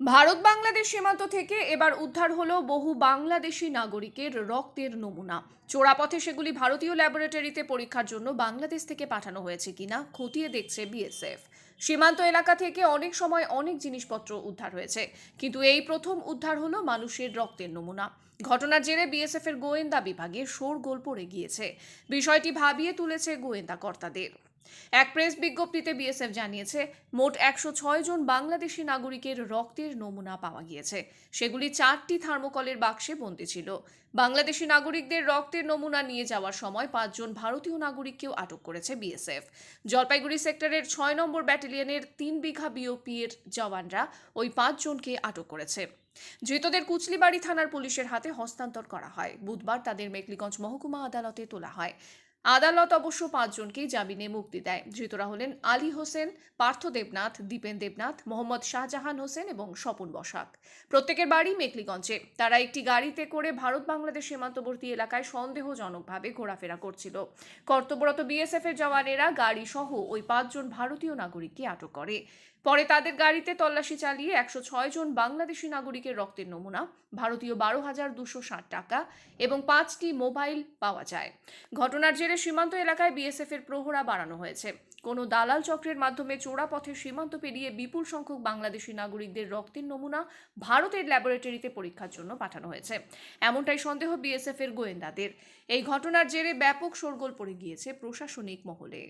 ভারত বাংলাদেশ সীমান্ত থেকে এবার উদ্ধার হলো বহু বাংলাদেশি নাগরিকের রক্তের নমুনা। চোরাপথে সেগুলি ভারতীয় ল্যাবরেটরিতে পরীক্ষার জন্য বাংলাদেশ থেকে পাঠানো হয়েছে কিনা খতিয়ে দেখছে বিএসএফ। সীমান্ত এলাকা থেকে অনেক সময় অনেক জিনিসপত্র উদ্ধার হয়েছে। কিন্তু এই প্রথম উদ্ধার হলো মানুষের রক্তের নমুনা। ঘটনার জেরে বিএসএফ এর গোয়েন্দা বিভাগে শোরগোল পড়ে গিয়েছে। বিষয়টি ভাবিয়ে তুলেছে গোয়েন্দা কর্তাদের এক প্রেস বিজ্ঞপ্তিতে বিএসএফ জানিয়েছে, মোট একশো ছয় জন বাংলাদেশি নাগরিকের রক্তের নমুনা পাওয়া গিয়েছে। সেগুলি চারটি থার্মোকলের বাক্সে বন্দি ছিল। বাংলাদেশি নাগরিকদের রক্তের নমুনা নিয়ে যাওয়ার সময় পাঁচজন ভারতীয় নাগরিককেও আটক করেছে বিএসএফ। জলপাইগুড়ি সেক্টরের ছয় নম্বর ব্যাটালিয়নের তিন বিঘা বিওপি এর জওয়ানরা ওই পাঁচজনকে আটক করেছে। ধৃতদের কুচলিবাড়ি থানার পুলিশের হাতে হস্তান্তর করা হয়। বুধবার তাদের মেকলিগঞ্জ মহকুমা আদালতে তোলা হয়। আদালত অবশ্য পাঁচজনকেই জামিনে মুক্তি দেয়। ধৃতরা হলেন আলী হোসেন, পার্থ দেবনাথ, দীপেন দেবনাথ, মোহাম্মদ শাহজাহান হোসেন এবং স্বপন বসাক। প্রত্যেকের বাড়ি মেকলিগঞ্জে। তারা একটি গাড়িতে করে ভারত বাংলাদেশ সীমান্তবর্তী এলাকায় সন্দেহজনকভাবে ঘোরাফেরা করছিল। কর্তব্যরত বিএসএফ এর জওয়ানেরা গাড়ি সহ ওই পাঁচজন ভারতীয় নাগরিককে আটক করে। পরে তাদের গাড়িতে তল্লাশি চালিয়ে একশো ছয় জন বাংলাদেশি নাগরিকের রক্তের নমুনা, ভারতীয় বারো হাজার দুশো ষাট টাকা এবং পাঁচটি মোবাইল পাওয়া যায়। ঘটনার জেরে সীমান্ত এলাকায় বিএসএফ এর প্রহরা বাড়ানো হয়েছে। কোনো দালাল চক্রের মাধ্যমে চোরা পথে সীমান্ত পেরিয়ে বিপুল সংখ্যক বাংলাদেশি নাগরিকদের রক্তের নমুনা ভারতের ল্যাবরেটরিতে পরীক্ষার জন্য পাঠানো হয়েছে। এমনটাই সন্দেহ বিএসএফ এর গোয়েন্দাদের। এই ঘটনার জেরে ব্যাপক শোরগোল পড়ে গিয়েছে প্রশাসনিক মহলে।